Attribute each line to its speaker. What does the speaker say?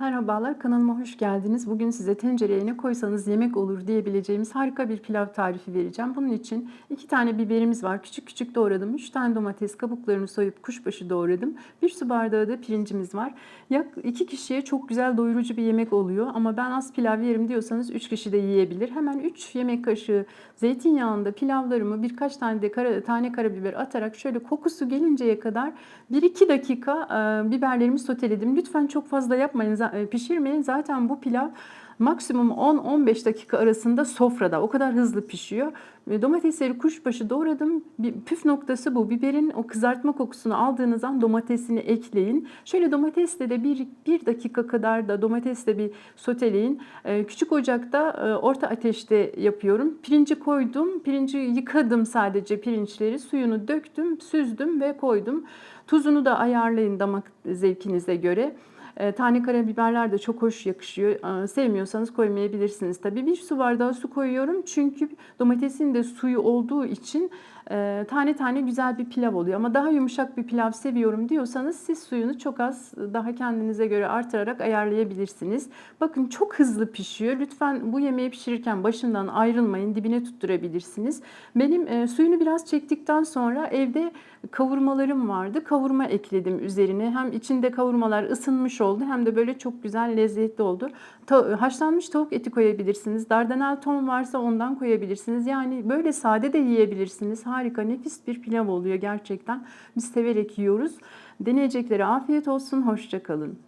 Speaker 1: Merhabalar, kanalıma hoş geldiniz. Bugün size tencereye ne koysanız yemek olur diyebileceğimiz harika bir pilav tarifi vereceğim. Bunun için iki tane biberimiz var. Küçük küçük doğradım. Üç tane domates kabuklarını soyup kuşbaşı doğradım. Bir su bardağı da pirincimiz var. Yak iki kişiye çok güzel doyurucu bir yemek oluyor. Ama ben az pilav yerim diyorsanız üç kişi de yiyebilir. Hemen üç yemek kaşığı zeytinyağında pilavlarımı birkaç tane de kara, tane karabiber atarak şöyle kokusu gelinceye kadar 1-2 dakika e, biberlerimi soteledim. Lütfen çok fazla yapmayın, pişirmeyin. Zaten bu pilav maksimum 10-15 dakika arasında sofrada o kadar hızlı pişiyor. E, Domatesleri kuşbaşı doğradım. Bir püf noktası bu. Biberin o kızartma kokusunu aldığınız an domatesini ekleyin. Şöyle domatesle de bir, bir dakika kadar da domatesle bir soteleyin. E, Küçük ocakta e, orta ateşte yapıyorum. Pirinci koydum. Pirinci yıkadım sadece pirinçleri. Suyunu döktüm, süzdüm ve koydum. Tuzunu da ayarlayın damak zevkinize göre. E, Tane karabiberler de çok hoş yakışıyor. E, Sevmiyorsanız koymayabilirsiniz tabii. Bir su bardağı su koyuyorum çünkü domatesin de suyu olduğu için e, tane tane güzel bir pilav oluyor. Ama daha yumuşak bir pilav seviyorum diyorsanız siz suyunu çok az daha kendinize göre artırarak ayarlayabilirsiniz. Bakın çok hızlı pişiyor. Lütfen bu yemeği pişirirken başından ayrılmayın. Dibine tutturabilirsiniz. Benim e, suyunu biraz çektikten sonra evde kavurmalarım vardı. Kavurma ekledim üzerine. Hem içinde kavurmalar ısınmış oldu hem de böyle çok güzel lezzetli oldu. Ta- haşlanmış tavuk eti koyabilirsiniz. Dardanel ton varsa ondan koyabilirsiniz. Yani böyle sade de yiyebilirsiniz. Harika nefis bir pilav oluyor gerçekten. Biz severek yiyoruz. Deneyeceklere afiyet olsun. Hoşça kalın.